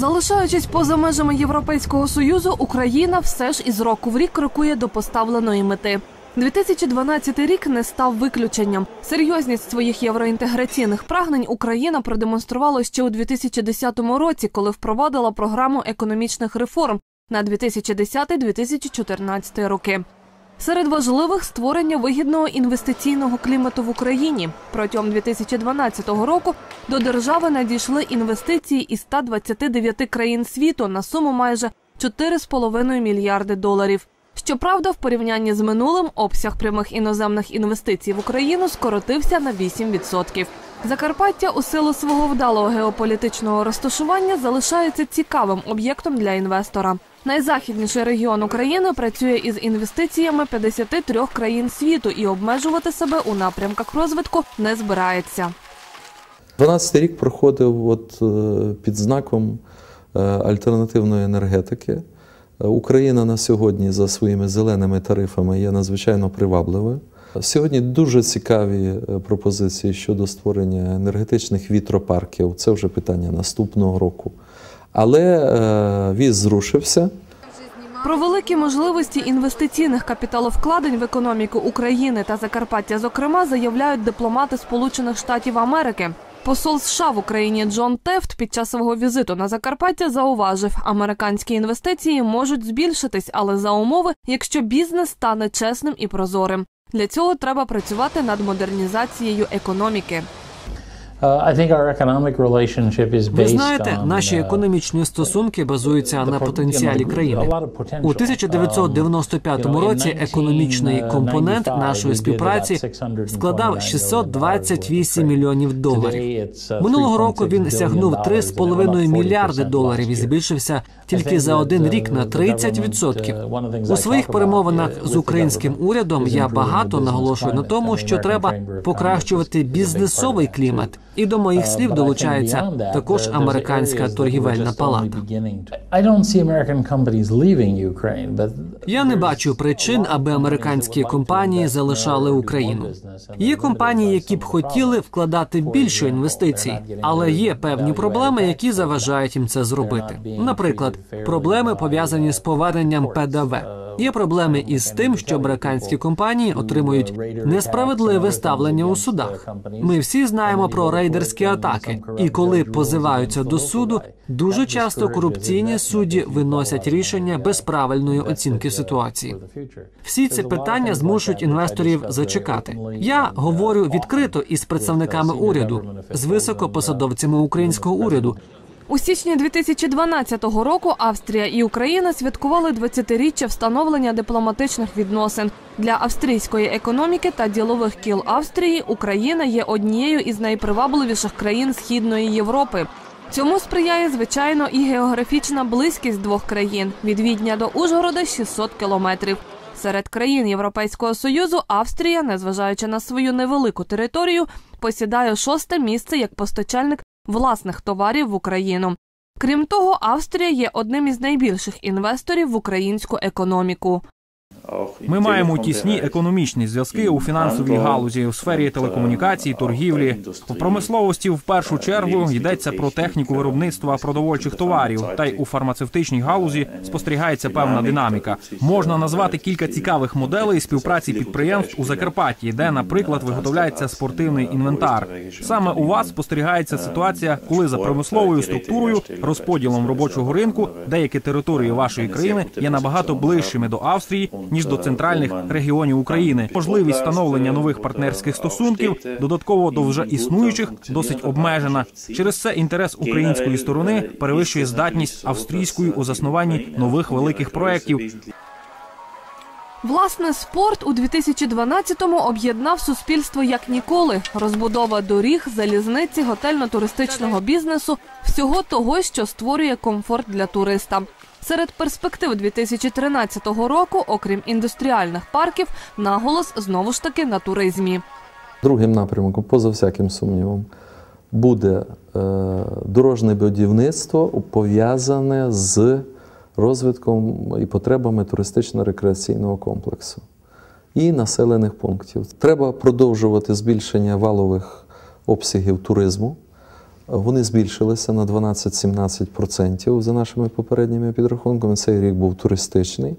Залишаючись поза межами Європейського союзу, Україна все ж із року в рік крокує до поставленої мети. 2012 рік не став виключенням. Серйозність своїх євроінтеграційних прагнень Україна продемонструвала ще у 2010 році, коли впровадила програму економічних реформ на 2010-2014 роки. Серед важливих створення вигідного інвестиційного клімату в Україні протягом 2012 року до держави надійшли інвестиції із 129 країн світу на суму майже 4,5 мільярди доларів. Щоправда, в порівнянні з минулим обсяг прямих іноземних інвестицій в Україну скоротився на 8%. Закарпаття у силу свого вдалого геополітичного розташування залишається цікавим об'єктом для інвестора. Найзахідніший регіон України працює із інвестиціями 53 країн світу і обмежувати себе у напрямках розвитку не збирається. 12 рік проходив от, е, під знаком е, альтернативної енергетики. Україна на сьогодні за своїми зеленими тарифами є надзвичайно привабливою. Сьогодні дуже цікаві е, пропозиції щодо створення енергетичних вітропарків. Це вже питання наступного року. Але е, віз зрушився. Про великі можливості інвестиційних капіталовкладень в економіку України та Закарпаття, зокрема, заявляють дипломати Сполучених Штатів Америки. Посол США в Україні Джон Тефт під час свого візиту на Закарпаття зауважив, американські інвестиції можуть збільшитись, але за умови, якщо бізнес стане чесним і прозорим. Для цього треба працювати над модернізацією економіки. Ви знаєте, наші економічні стосунки базуються на потенціалі країни. У 1995 році економічний компонент нашої співпраці складав 628 мільйонів доларів. Минулого року він сягнув 3,5 мільярди доларів і збільшився тільки за один рік на 30%. У своїх перемовинах з українським урядом я багато наголошую на тому, що треба покращувати бізнесовий клімат. І до моїх слів долучається також американська торгівельна палата. Я не бачу причин, аби американські компанії залишали Україну. Є компанії, які б хотіли вкладати більше інвестицій, але є певні проблеми, які заважають їм це зробити. Наприклад, проблеми пов'язані з поверненням ПДВ. Є проблеми із тим, що американські компанії отримують несправедливе ставлення у судах. Ми всі знаємо про рейдерські атаки, і коли позиваються до суду, дуже часто корупційні судді виносять рішення без правильної оцінки ситуації. Всі ці питання змушують інвесторів зачекати. Я говорю відкрито із представниками уряду, з високопосадовцями українського уряду. У січні 2012 року Австрія і Україна святкували 20-річчя встановлення дипломатичних відносин для австрійської економіки та ділових кіл Австрії. Україна є однією із найпривабливіших країн Східної Європи. Цьому сприяє звичайно і географічна близькість двох країн від Відня до Ужгорода 600 кілометрів. Серед країн Європейського союзу Австрія, незважаючи на свою невелику територію, посідає шосте місце як постачальник власних товарів в Україну. Крім того, Австрія є одним із найбільших інвесторів в українську економіку. Ми маємо тісні економічні зв'язки у фінансовій галузі, у сфері телекомунікацій, торгівлі. У промисловості в першу чергу йдеться про техніку виробництва продовольчих товарів. Та й у фармацевтичній галузі спостерігається певна динаміка. Можна назвати кілька цікавих моделей співпраці підприємств у Закарпатті, де, наприклад, виготовляється спортивний інвентар. Саме у вас спостерігається ситуація, коли за промисловою структурою, розподілом робочого ринку, деякі території вашої країни є набагато ближчими до Австрії ніж до центральних регіонів України. Можливість встановлення нових партнерських стосунків додатково до вже існуючих досить обмежена. Через це інтерес української сторони перевищує здатність австрійської у заснуванні нових великих проєктів. Власне, спорт у 2012-му об'єднав суспільство як ніколи. Розбудова доріг, залізниці, готельно-туристичного бізнесу всього того, що створює комфорт для туриста. Серед перспектив 2013 року, окрім індустріальних парків, наголос знову ж таки на туризмі. Другим напрямком, поза всяким сумнівом, буде е, дорожне будівництво пов'язане з розвитком і потребами туристично-рекреаційного комплексу і населених пунктів. Треба продовжувати збільшення валових обсягів туризму. Вони збільшилися на 12-17% за нашими попередніми підрахунками. Цей рік був туристичний. Е,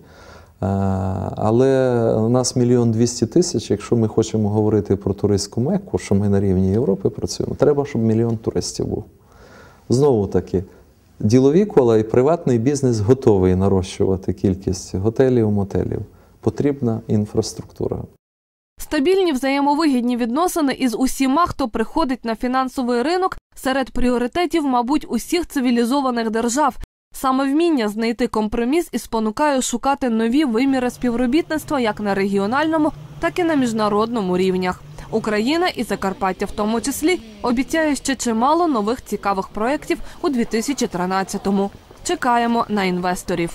Але у нас мільйон двісті тисяч. Якщо ми хочемо говорити про туристську мекку, що ми на рівні Європи працюємо, треба, щоб мільйон туристів був. Знову таки, ділові кола і приватний бізнес готовий нарощувати кількість готелів, мотелів. Потрібна інфраструктура. Стабільні взаємовигідні відносини із усіма, хто приходить на фінансовий ринок, серед пріоритетів, мабуть, усіх цивілізованих держав. Саме вміння знайти компроміс і спонукає шукати нові виміри співробітництва як на регіональному, так і на міжнародному рівнях. Україна і Закарпаття, в тому числі, обіцяє ще чимало нових цікавих проєктів у 2013-му. Чекаємо на інвесторів.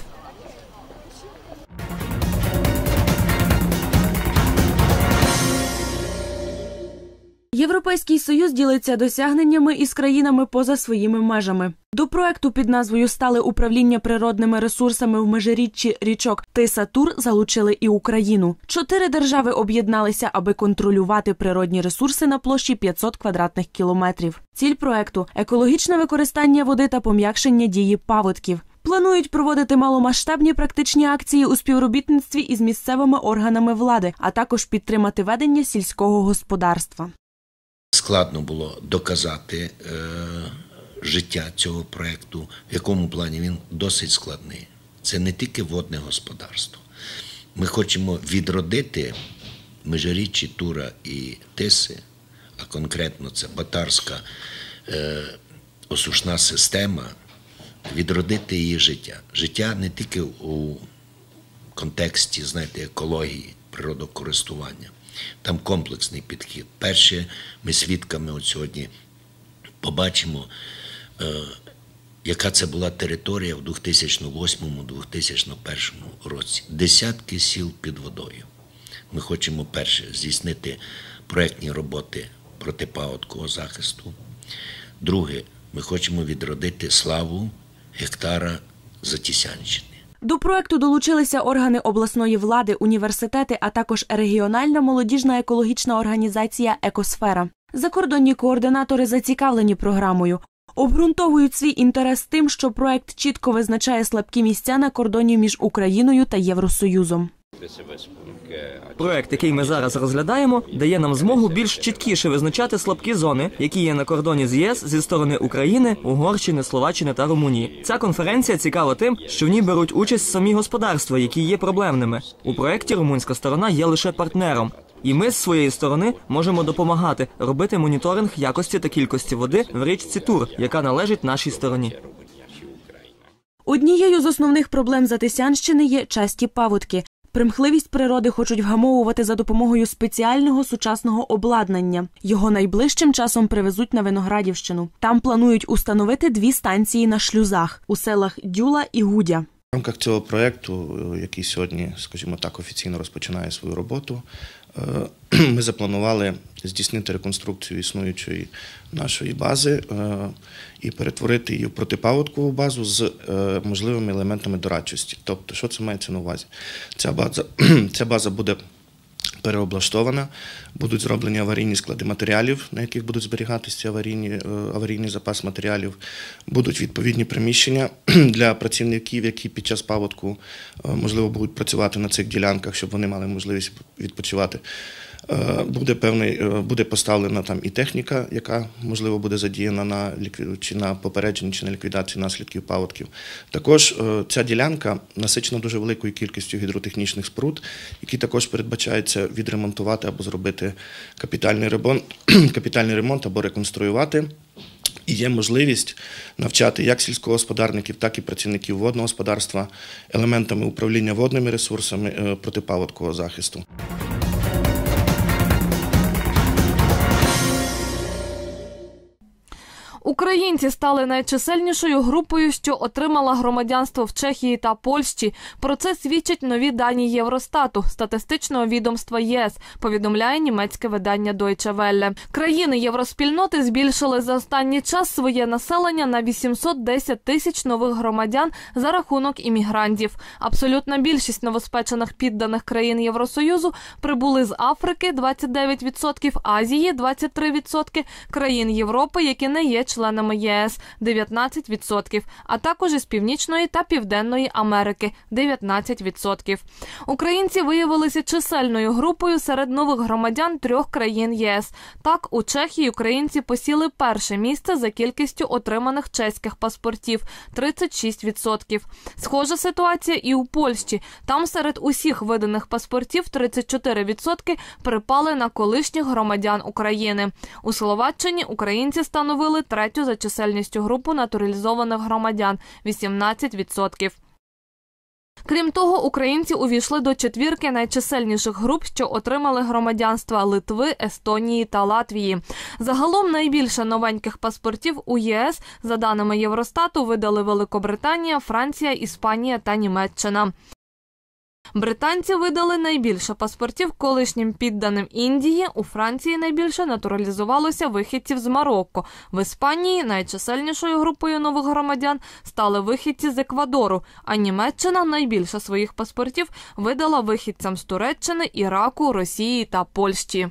Європейський союз ділиться досягненнями із країнами поза своїми межами. До проекту під назвою Стале управління природними ресурсами в межиріччі річок Тиса Тур залучили і Україну. Чотири держави об'єдналися, аби контролювати природні ресурси на площі 500 квадратних кілометрів. Ціль проекту екологічне використання води та пом'якшення дії паводків. Планують проводити маломасштабні практичні акції у співробітництві із місцевими органами влади, а також підтримати ведення сільського господарства. Складно було доказати е, життя цього проєкту, в якому плані він досить складний. Це не тільки водне господарство. Ми хочемо відродити межиріччі Тура і Тиси, а конкретно це Батарська е, осушна система, відродити її життя. Життя не тільки у контексті, знаєте, екології, природокористування. Там комплексний підхід. Перше, ми свідками от сьогодні побачимо, е, яка це була територія в 2008-2001 році. Десятки сіл під водою. Ми хочемо перше здійснити проєктні роботи протипаводкового захисту. Друге, ми хочемо відродити славу гектара Затісянщини. До проекту долучилися органи обласної влади, університети, а також регіональна молодіжна екологічна організація Екосфера. Закордонні координатори зацікавлені програмою. Обґрунтовують свій інтерес тим, що проект чітко визначає слабкі місця на кордоні між Україною та Євросоюзом. Проект, який ми зараз розглядаємо, дає нам змогу більш чіткіше визначати слабкі зони, які є на кордоні з ЄС зі сторони України, Угорщини, Словаччини та Румунії. Ця конференція цікава тим, що в ній беруть участь самі господарства, які є проблемними. У проекті румунська сторона є лише партнером. І ми з своєї сторони можемо допомагати робити моніторинг якості та кількості води в річці Тур, яка належить нашій стороні. Однією з основних проблем Затисянщини є часті паводки. Примхливість природи хочуть вгамовувати за допомогою спеціального сучасного обладнання. Його найближчим часом привезуть на Виноградівщину. Там планують установити дві станції на шлюзах у селах Дюла і Гудя. В рамках цього проєкту, е, який сьогодні, скажімо так, офіційно розпочинає свою роботу, ми запланували здійснити реконструкцію існуючої нашої бази е, і перетворити її в протипаводкову базу з е, можливими елементами дорадчості. Тобто, що це мається на увазі? Ця база, ця база буде переоблаштована, будуть зроблені аварійні склади матеріалів, на яких будуть зберігатися аварійні, е, аварійний запас матеріалів, будуть відповідні приміщення для працівників, які під час паводку е, можливо будуть працювати на цих ділянках, щоб вони мали можливість відпочивати. Е, Буде певний, е, буде поставлена там і техніка, яка можливо буде задіяна на лікві- чи на попередженні, чи на ліквідації наслідків паводків. Також е, ця ділянка насичена дуже великою кількістю гідротехнічних споруд, які також передбачається відремонтувати або зробити капітальний ремонт, капітальний ремонт або реконструювати. І є можливість навчати як сільськогосподарників, так і працівників водного господарства елементами управління водними ресурсами протипаводкового захисту. Українці стали найчисельнішою групою, що отримала громадянство в Чехії та Польщі. Про це свідчать нові дані Євростату, статистичного відомства ЄС. Повідомляє німецьке видання Deutsche Welle. Країни євроспільноти збільшили за останній час своє населення на 810 тисяч нових громадян за рахунок іммігрантів. Абсолютна більшість новоспечених підданих країн Євросоюзу прибули з Африки 29%, Азії 23%, країн Європи, які не є членами країн-членами ЄС 19%, а також із Північної та Південної Америки 19%. Українці виявилися чисельною групою серед нових громадян трьох країн ЄС. Так, у Чехії українці посіли перше місце за кількістю отриманих чеських паспортів 36%. Схожа ситуація і у Польщі. Там серед усіх виданих паспортів 34% припали на колишніх громадян України. У Словаччині українці становили третю за чисельністю групу натуралізованих громадян 18%. Крім того, українці увійшли до четвірки найчисельніших груп, що отримали громадянства Литви, Естонії та Латвії. Загалом найбільше новеньких паспортів у ЄС, за даними Євростату, видали Великобританія, Франція, Іспанія та Німеччина. Британці видали найбільше паспортів колишнім підданим Індії. У Франції найбільше натуралізувалося вихідців з Марокко. В Іспанії найчисельнішою групою нових громадян стали вихідці з Еквадору. А Німеччина найбільше своїх паспортів видала вихідцям з Туреччини, Іраку, Росії та Польщі.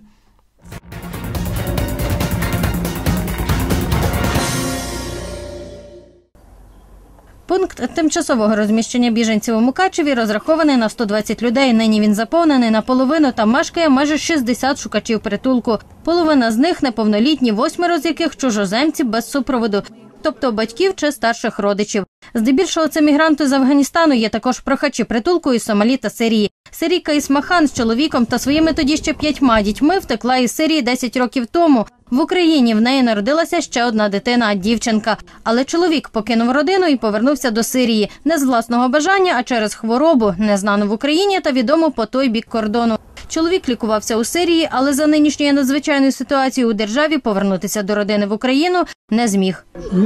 Пункт тимчасового розміщення біженців у Мукачеві розрахований на 120 людей. Нині він заповнений наполовину та мешкає майже 60 шукачів притулку. Половина з них неповнолітні, восьмеро з яких чужоземці без супроводу, тобто батьків чи старших родичів. Здебільшого це мігранти з Афганістану. Є також прохачі притулку із Сомалі та Сирії. Сирійка Ісмахан з чоловіком та своїми тоді ще п'ятьма дітьми втекла із Сирії 10 років тому. В Україні в неї народилася ще одна дитина, дівчинка. Але чоловік покинув родину і повернувся до Сирії не з власного бажання, а через хворобу, незнану в Україні та відому по той бік кордону. Чоловік лікувався у Сирії, але за нинішньої надзвичайної ситуації у державі повернутися до родини в Україну не зміг.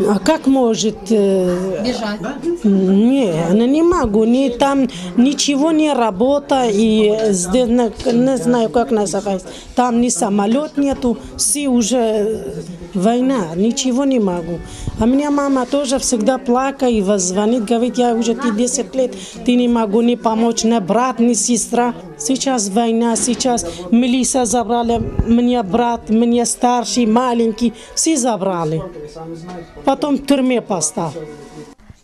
А как может... э, Біжать. Не, она не могу. Ни там не работа и здесь на- не знаю, как называется. Там ни самолет нету, все уже война, ничего не могу. А меня мама тоже всегда плакала и звонит, говорит, я уже ты 10 лет, ты не могу ни помочь, ни брат, ни сестра. Сейчас война, сейчас милиция забрали, меня брат, меня старший, маленький, все забрали. Потом в тюрьме поставили.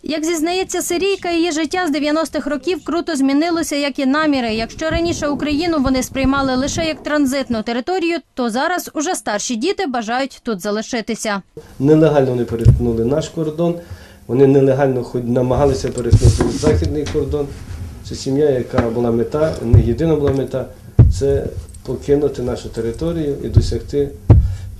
Як зізнається Сирійка, її життя з 90-х років круто змінилося, як і наміри. Якщо раніше Україну вони сприймали лише як транзитну територію, то зараз уже старші діти бажають тут залишитися. Нелегально вони перетнули наш кордон, вони нелегально хоч намагалися перетнути західний кордон. Це сім'я, яка була мета, не єдина була мета це покинути нашу територію і досягти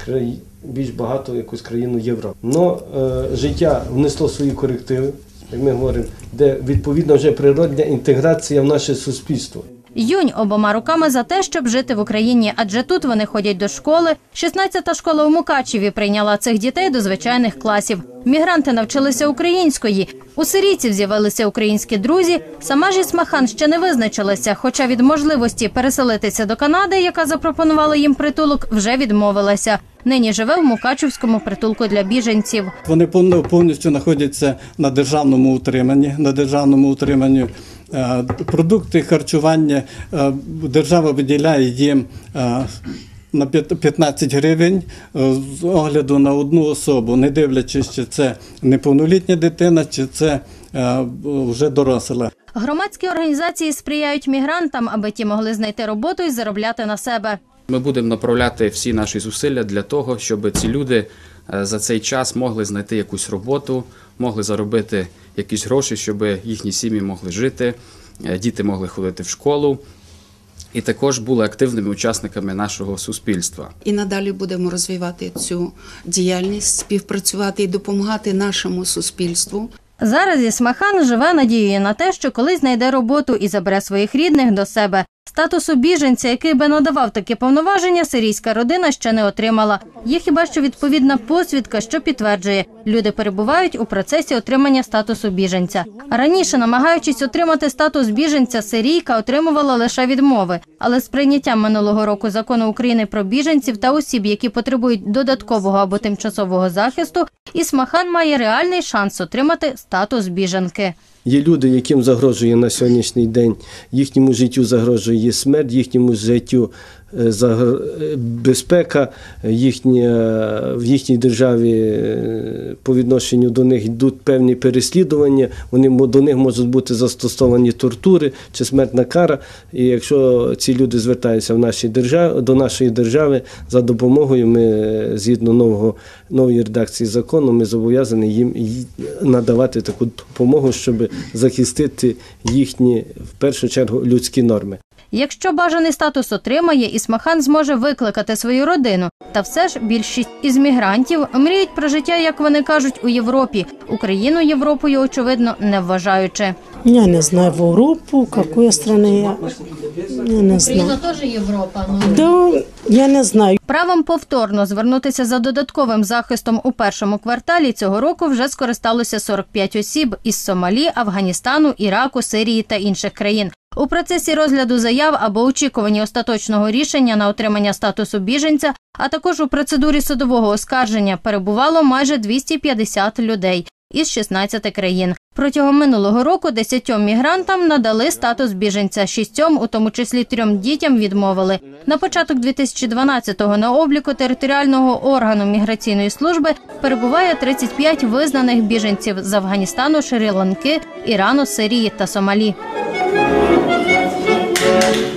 краї... більш багато якусь країну Європи. Но е, життя внесло свої корективи, як ми говоримо, де відповідно вже природня інтеграція в наше суспільство. Юнь обома руками за те, щоб жити в Україні, адже тут вони ходять до школи. 16-та школа у Мукачеві прийняла цих дітей до звичайних класів. Мігранти навчилися української. У сирійців з'явилися українські друзі. Сама ж Ісмахан ще не визначилася, хоча від можливості переселитися до Канади, яка запропонувала їм притулок, вже відмовилася. Нині живе в Мукачевському притулку для біженців. Вони повністю знаходяться на державному утриманні. На державному утриманні Е, продукти харчування е, держава виділяє їм е, на п'ят- 15 гривень з огляду на одну особу, не дивлячись, чи це неповнолітня дитина, чи це вже доросла. Громадські організації сприяють мігрантам, аби ті могли знайти роботу і заробляти на себе. Ми будемо направляти всі наші зусилля для того, щоб ці люди е, за цей час могли знайти якусь роботу, могли заробити якісь гроші, щоб їхні сім'ї могли жити, е, діти могли ходити в школу. І також були активними учасниками нашого суспільства. І надалі будемо розвивати цю діяльність, співпрацювати і допомагати нашому суспільству. Зараз Ісмахан живе надією на те, що колись знайде роботу і забере своїх рідних до себе. Статусу біженця, який би надавав такі повноваження, сирійська родина ще не отримала. Є хіба що відповідна посвідка, що підтверджує, люди перебувають у процесі отримання статусу біженця. Раніше, намагаючись отримати статус біженця, сирійка отримувала лише відмови. Але з прийняттям минулого року закону України про біженців та осіб, які потребують додаткового або тимчасового захисту, Ісмахан має реальний шанс отримати статус біженки. Є люди, яким загрожує на сьогоднішній день, їхньому життю загрожує смерть, їхньому життю безпека їхня, в їхній державі е, по відношенню до них йдуть певні переслідування, вони, до них можуть бути застосовані тортури чи смертна кара. І якщо ці люди звертаються в нашій державі, до нашої держави за допомогою, ми е, згідно нового, нової редакції закону, ми зобов'язані їм надавати таку допомогу, щоб захистити їхні в першу чергу людські норми. Якщо бажаний статус отримає, Ісмахан зможе викликати свою родину. Та все ж більшість із мігрантів мріють про життя, як вони кажуть, у Європі. Україну Європою, очевидно, не вважаючи. Я не знаю в Европу, какой страны я. Я не знаю. теж Європа. ну. Да, я не знаю. Правом повторно звернутися за додатковим захистом у першому кварталі цього року вже скористалося 45 осіб із Сомалі, Афганістану, Іраку, Сирії та інших країн. У процесі розгляду заяв або очікуванні остаточного рішення на отримання статусу біженця, а також у процедурі судового оскарження перебувало майже 250 людей із 16 країн. Протягом минулого року 10 мігрантам надали статус біженця, шістьом, у тому числі трьом дітям, відмовили. На початок 2012-го на обліку територіального органу міграційної служби перебуває 35 визнаних біженців з Афганістану, Шрі-Ланки, Ірану, Сирії та Сомалі. Thank you.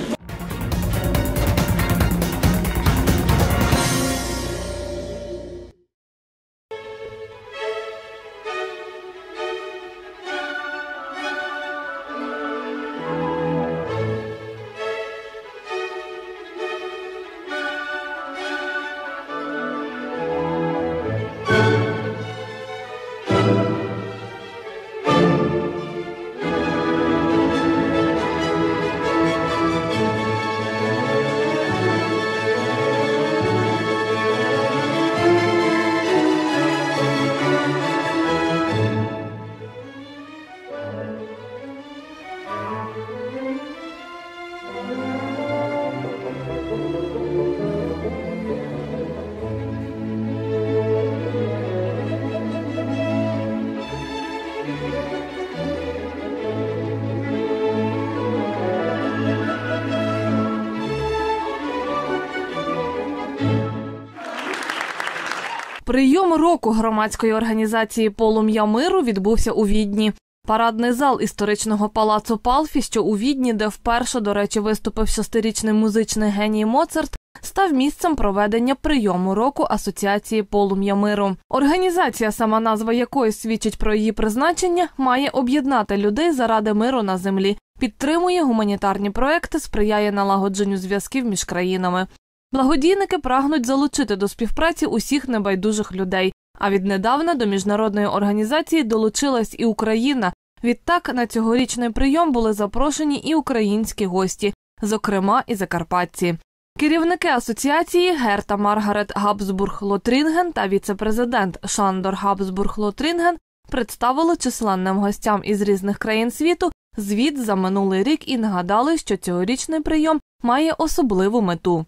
Прийом року громадської організації Полум'я миру відбувся у Відні. Парадний зал історичного палацу Палфі, що у Відні, де вперше, до речі, виступив шестирічний музичний геній Моцарт, став місцем проведення прийому року Асоціації Полум'я миру. Організація, сама назва якої свідчить про її призначення, має об'єднати людей заради миру на землі, підтримує гуманітарні проекти, сприяє налагодженню зв'язків між країнами. Благодійники прагнуть залучити до співпраці усіх небайдужих людей. А віднедавна до міжнародної організації долучилась і Україна. Відтак на цьогорічний прийом були запрошені і українські гості, зокрема і закарпатці. Керівники асоціації Герта Маргарет Габсбург Лотрінген та віце-президент Шандор Габсбург Лотрінген представили численним гостям із різних країн світу звіт за минулий рік і нагадали, що цьогорічний прийом має особливу мету.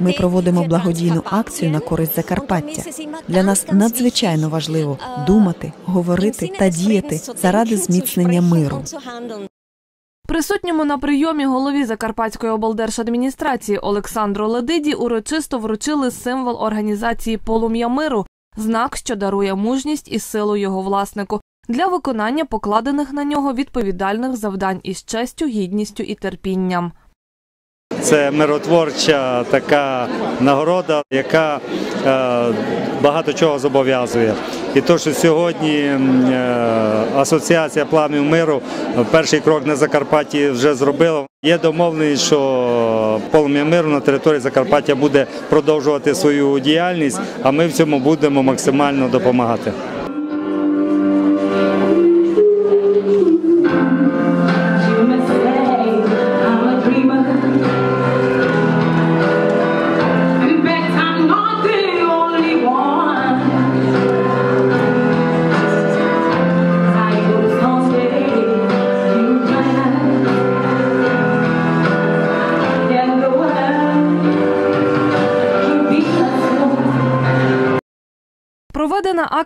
Ми проводимо благодійну акцію на користь Закарпаття. Для нас надзвичайно важливо думати, говорити та діяти заради зміцнення миру. Присутньому на прийомі голові Закарпатської облдержадміністрації Олександру Ледиді урочисто вручили символ організації Полум'я миру, знак, що дарує мужність і силу його власнику для виконання покладених на нього відповідальних завдань із честю, гідністю і терпінням. Це миротворча така нагорода, яка е, багато чого зобов'язує. І то, що сьогодні е, Асоціація планів миру перший крок на Закарпатті вже зробила. Є домовленість, що полум'я миру на території Закарпаття буде продовжувати свою діяльність, а ми в цьому будемо максимально допомагати.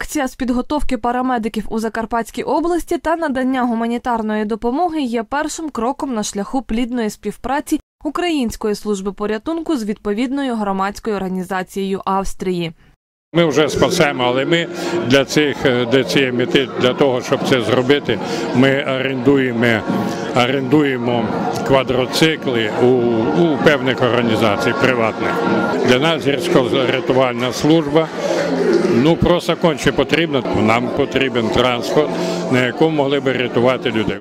Акція з підготовки парамедиків у Закарпатській області та надання гуманітарної допомоги є першим кроком на шляху плідної співпраці Української служби порятунку з відповідною громадською організацією Австрії. Ми вже спасемо, але ми для цих для цієї мети, для того, щоб це зробити, ми орендуємо орендуємо квадроцикли у, у певних організацій приватних. Для нас гірсько-рятувальна служба ну просто конче потрібна. Нам потрібен транспорт, на якому могли би рятувати людей.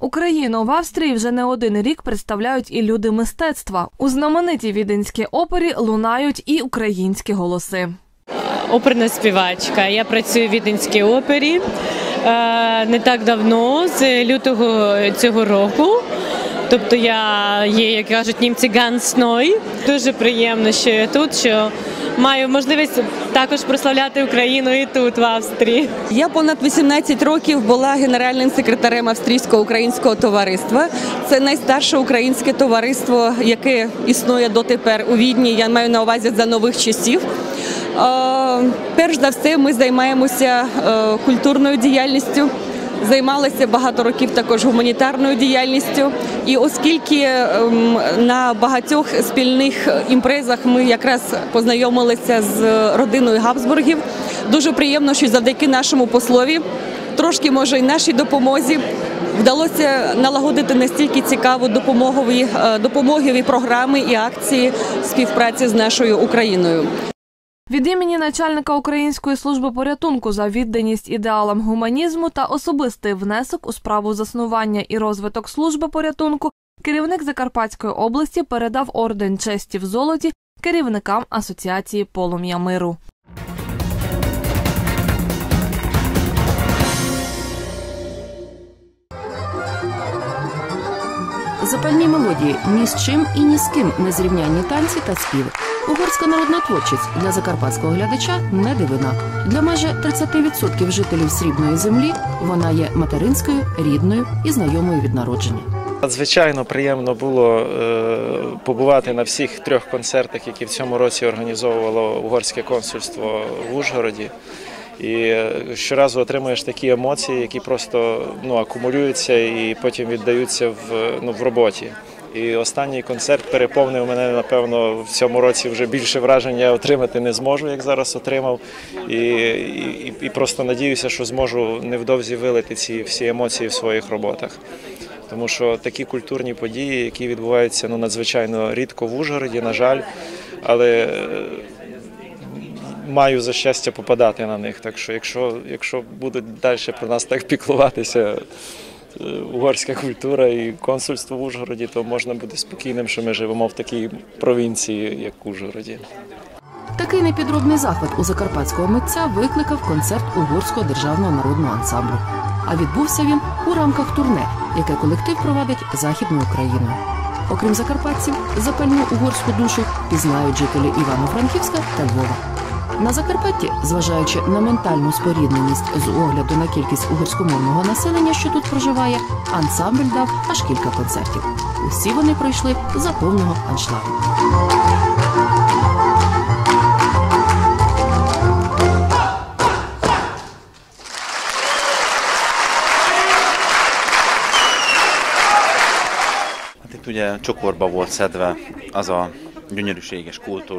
Україну в Австрії вже не один рік представляють і люди мистецтва. У знаменитій віденській опері лунають і українські голоси. Оперна співачка. Я працюю в віденській опері е, не так давно, з лютого цього року. Тобто я є, як кажуть, німці гансной. Дуже приємно, що я тут, що маю можливість також прославляти Україну і тут, в Австрії. Я понад 18 років була генеральним секретарем австрійського українського товариства. Це найстарше українське товариство, яке існує дотепер у Відні. Я маю на увазі за нових часів. Перш за все, ми займаємося культурною діяльністю. Займалася багато років також гуманітарною діяльністю, і оскільки на багатьох спільних імпрезах ми якраз познайомилися з родиною Габсбургів, дуже приємно, що завдяки нашому послові, трошки може й нашій допомозі, вдалося налагодити настільки цікаву допомогові допомогові програми і акції співпраці з нашою Україною. Від імені начальника Української служби порятунку за відданість ідеалам гуманізму та особистий внесок у справу заснування і розвиток служби порятунку керівник Закарпатської області передав орден честі в золоті керівникам Асоціації Полум'я миру. Запальні мелодії ні з чим і ні з ким не зрівнянні танці та співи. Угорська народна творчість для закарпатського глядача не дивина. Для майже 30% жителів срібної землі вона є материнською, рідною і знайомою від народження. Надзвичайно приємно було е, побувати на всіх трьох концертах, які в цьому році організовувало угорське консульство в Ужгороді. І щоразу отримуєш такі емоції, які просто ну, акумулюються і потім віддаються в, ну, в роботі. І останній концерт переповнив мене, напевно, в цьому році вже більше враження отримати не зможу, як зараз отримав. І і, і просто надіюся, що зможу невдовзі вилити ці всі емоції в своїх роботах. Тому що такі культурні події, які відбуваються ну, надзвичайно рідко в Ужгороді, на жаль, але маю за щастя попадати на них. Так що, якщо, якщо будуть далі про нас так піклуватися. Угорська культура і консульство в Ужгороді, то можна бути спокійним, що ми живемо в такій провінції, як Ужгороді. Такий непідробний захват у закарпатського митця викликав концерт угорського державного народного ансамблю. А відбувся він у рамках турне, яке колектив провадить західною Україною. Окрім закарпатців, запальну угорську душу пізнають жителі Івано-Франківська та Львова. На Закарпатті, зважаючи на ментальну спорідненість з огляду на кількість угорськомовного населення, що тут проживає, ансамбль дав аж кілька концертів. Усі вони пройшли за повного аншлагу. Ugye csokorba volt szedve az a.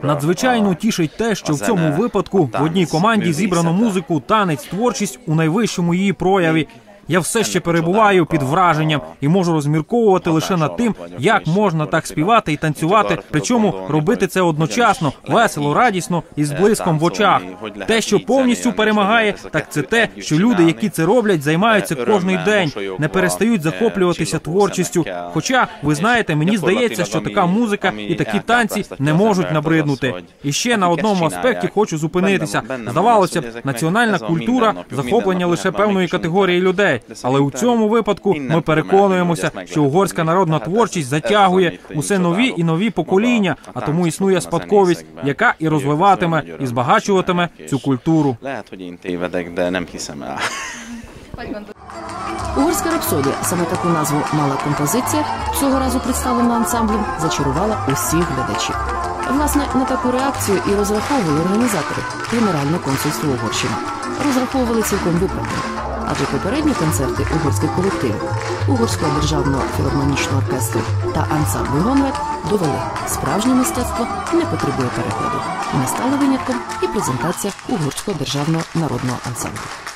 Надзвичайно тішить те, що в цьому випадку в одній команді зібрано музику, танець, творчість у найвищому її прояві. Я все ще перебуваю під враженням і можу розмірковувати лише над тим, як можна так співати і танцювати, причому робити це одночасно, весело, радісно і з блиском в очах. Те, що повністю перемагає, так це те, що люди, які це роблять, займаються кожний день, не перестають захоплюватися творчістю. Хоча ви знаєте, мені здається, що така музика і такі танці не можуть набриднути. І ще на одному аспекті хочу зупинитися. Здавалося б, національна культура захоплення лише певної категорії людей. Але у цьому випадку ми переконуємося, що угорська народна творчість затягує усе нові і нові покоління, а тому існує спадковість, яка і розвиватиме, і збагачуватиме цю культуру. Угорська рапсодія, саме таку назву мала композиція, цього разу представлена ансамблем, зачарувала усіх глядачів. Власне, на таку реакцію і розраховували організатори Генеральне консульство Угорщини. Розраховували цілком виправдано. Адже попередні концерти угорських колективів Угорського державного філармонічного оркестру та ансамблю Гонвет довели справжнє мистецтво не потребує перекладу. Не стала винятком і презентація угорського державного народного ансамблю.